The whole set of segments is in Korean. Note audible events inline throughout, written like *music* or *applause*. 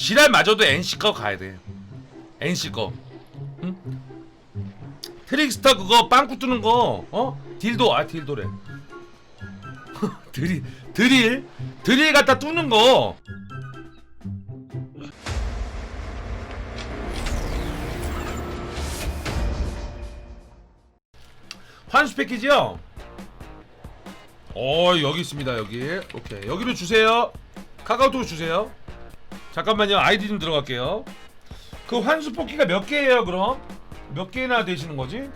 지랄 마저도 NC 거 가야 돼. NC 거. 응? 트릭스터 그거 빵꾸 뜨는 거 어? 딜도 아 딜도래. *laughs* 드릴 드릴 드릴 갖다 뚫는 거. 환수 패키지요? 어 여기 있습니다 여기 오케이 여기로 주세요 카카오톡 주세요 잠깐만요 아이디 좀 들어갈게요 그 환수 뽑기가 몇 개예요 그럼? 몇 개나 되시는 거지?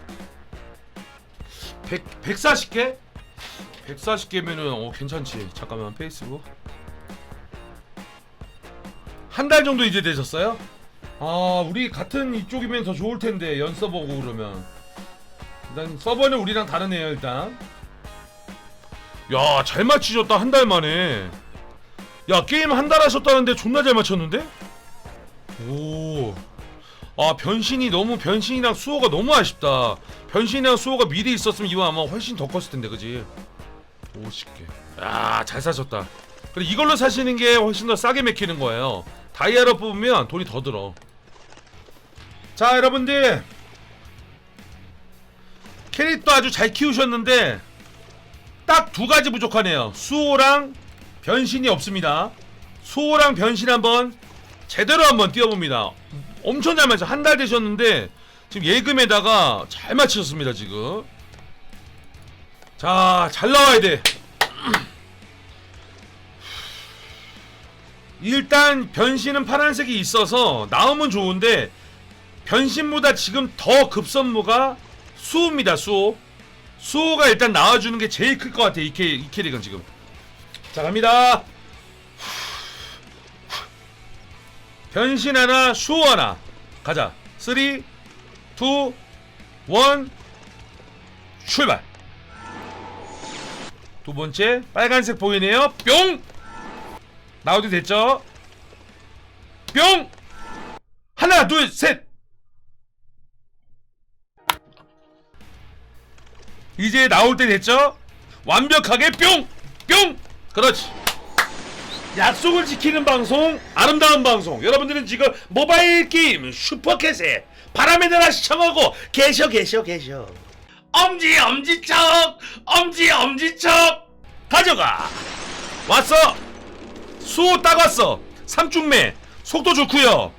100, 140개? 140개면은 어 괜찮지 잠깐만 페이스북 한 달 정도 이제 되셨어요? 아 우리 같은 이쪽이면 더 좋을 텐데 연서 보고 그러면 일단 서버는 우리랑 다르네요 일단 야 잘 맞히셨다 한 달 만에 야 게임 한 달 하셨다는데 존나 잘 맞췄는데? 오. 아 변신이 너무 변신이랑 수호가 너무 아쉽다 변신이랑 수호가 미리 있었으면 이거 아마 훨씬 더 컸을 텐데 그지? 50개 야잘 사셨다 그래 이걸로 사시는 게 훨씬 더 싸게 맥히는 거예요 다이아로 뽑으면 돈이 더 들어 자 여러분들 캐릭터 아주 잘 키우셨는데 딱 두 가지 부족하네요. 수호랑 변신이 없습니다. 수호랑 변신 한번 제대로 한번 띄워봅니다. 엄청 잘 맞죠. 한 달 되셨는데 지금 예금에다가 잘 맞추셨습니다. 지금. 자, 잘 나와야 돼. 일단 변신은 파란색이 있어서 나오면 좋은데 변신보다 지금 더 급선무가 수호입니다. 수호. 수호가 일단 나와주는 게 제일 클 것 같아 이, 캐, 이 캐릭은 지금 자 갑니다. 변신 하나 수호 하나. 가자. 3 2 1 출발. 두 번째 빨간색 보이네요. 뿅! 나오도 됐죠? 뿅! 하나 둘셋! 이제 나올 때 됐죠? 완벽하게 뿅! 뿅! 그렇지. 약속을 지키는 방송, 아름다운 방송. 여러분들은 지금 모바일 게임 슈퍼캣에 바람의 나라 시청하고 계셔 계셔 계셔. 엄지 엄지척, 엄지 엄지척 가져가. 왔어. 수호 딱 왔어. 삼중매 속도 좋고요.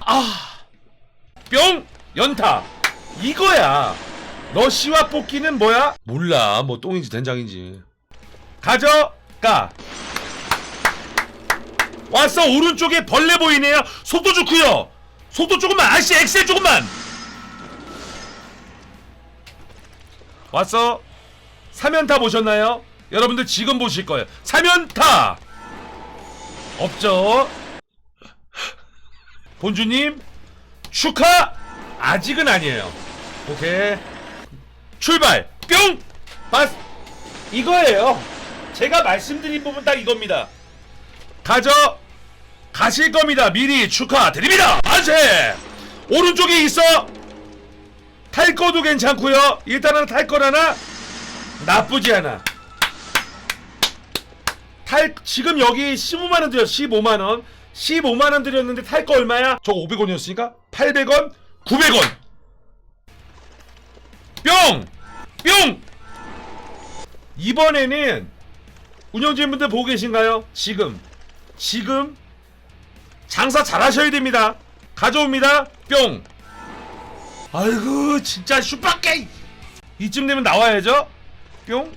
아, 뿅. 연타 이거야 러시와 뽑기는 뭐야? 몰라. 뭐 똥인지 된장인지. 가져가. 왔어 오른쪽에 벌레 보이네요. 속도 좋고요 속도 조금만. 아씨 엑셀 조금만. 왔어 사면타 보셨나요? 여러분들 지금 보실 거예요. 사면타. 없죠? 본주님 축하 아직은 아니에요. 오케이. 출발. 뿅. 봤. 이거예요. 제가 말씀드린 부분 딱 이겁니다. 가져 가실 겁니다. 미리 축하드립니다. 만세. 오른쪽에 있어. 탈 거도 괜찮고요. 일단은 탈 거라나 나쁘지 않아. 탈 지금 여기 15만 원 드렸 15만 원. 15만 원 드렸는데 탈 거 얼마야? 저 500원이었으니까 800원, 900원. 뿅! 뿅! 이번에는 운영진분들 보고 계신가요? 지금. 지금 장사 잘 하셔야 됩니다. 가져옵니다. 뿅! 아이고, 진짜 슈퍼게 이쯤 되면 나와야죠. 뿅!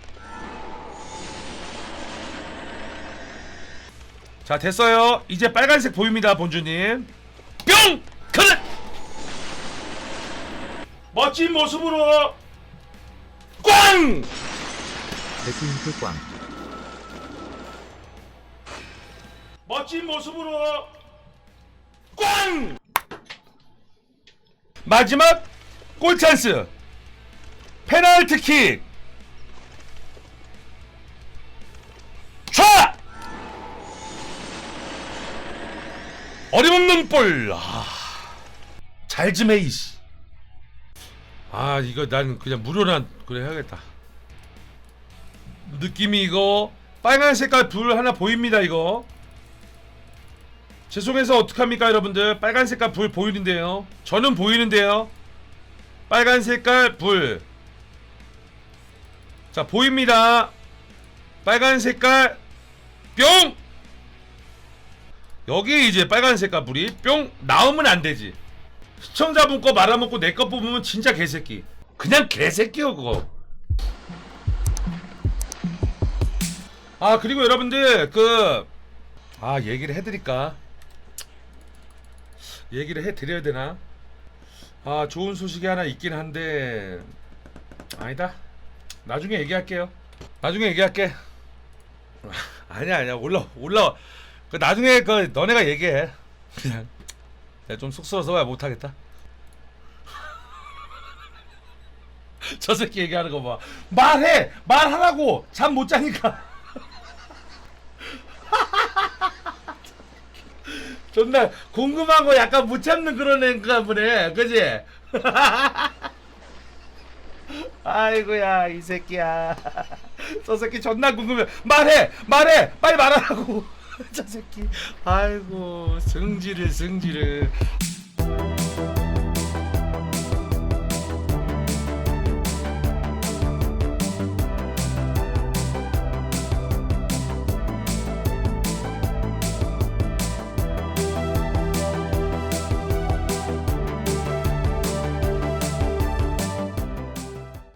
자, 됐어요. 이제 빨간색 보입니다, 본주님. 뿅! 멋진 모습으로 꽝! 데스윙크 꽝 멋진 모습으로 꽝! 마지막 골 찬스 페널티킥 촤! 어림없는 볼 아, 잘좀 해 이씨 아 이거 난 그냥 무료란 그래 해야겠다. 느낌이 이거 빨간 색깔 불 하나 보입니다 이거. 죄송해서 어떡합니까 여러분들? 빨간 색깔 불 보이는데요. 저는 보이는데요. 빨간 색깔 불. 자 보입니다. 빨간 색깔 뿅! 여기 이제 빨간 색깔 불이 뿅! 나오면 안 되지 시청자분 거 말아먹고 내 거 뽑으면 진짜 개새끼. 그냥 개새끼요 그거. 아 그리고 여러분들 그 아 얘기를 해드릴까? 얘기를 해드려야 되나? 아 좋은 소식이 하나 있긴 한데 아니다. 나중에 얘기할게요. 나중에 얘기할게. *laughs* 아니야 아니야. 올라 올라 그 나중에 그 너네가 얘기해. 그냥 내가 좀 쑥스러워서 말 못하겠다. *laughs* 저 새끼 얘기하는 거 봐. 말해! 말하라고! 잠 못 자니까. *laughs* 존나 궁금한 거 약간 못 참는 그런 애인가 보네. 그지? *laughs* 아이고야 이 새끼야. 저 새끼 존나 궁금해. 말해! 말해! 빨리 말하라고 *laughs* 저 새끼. 아이고 성질을 성질을.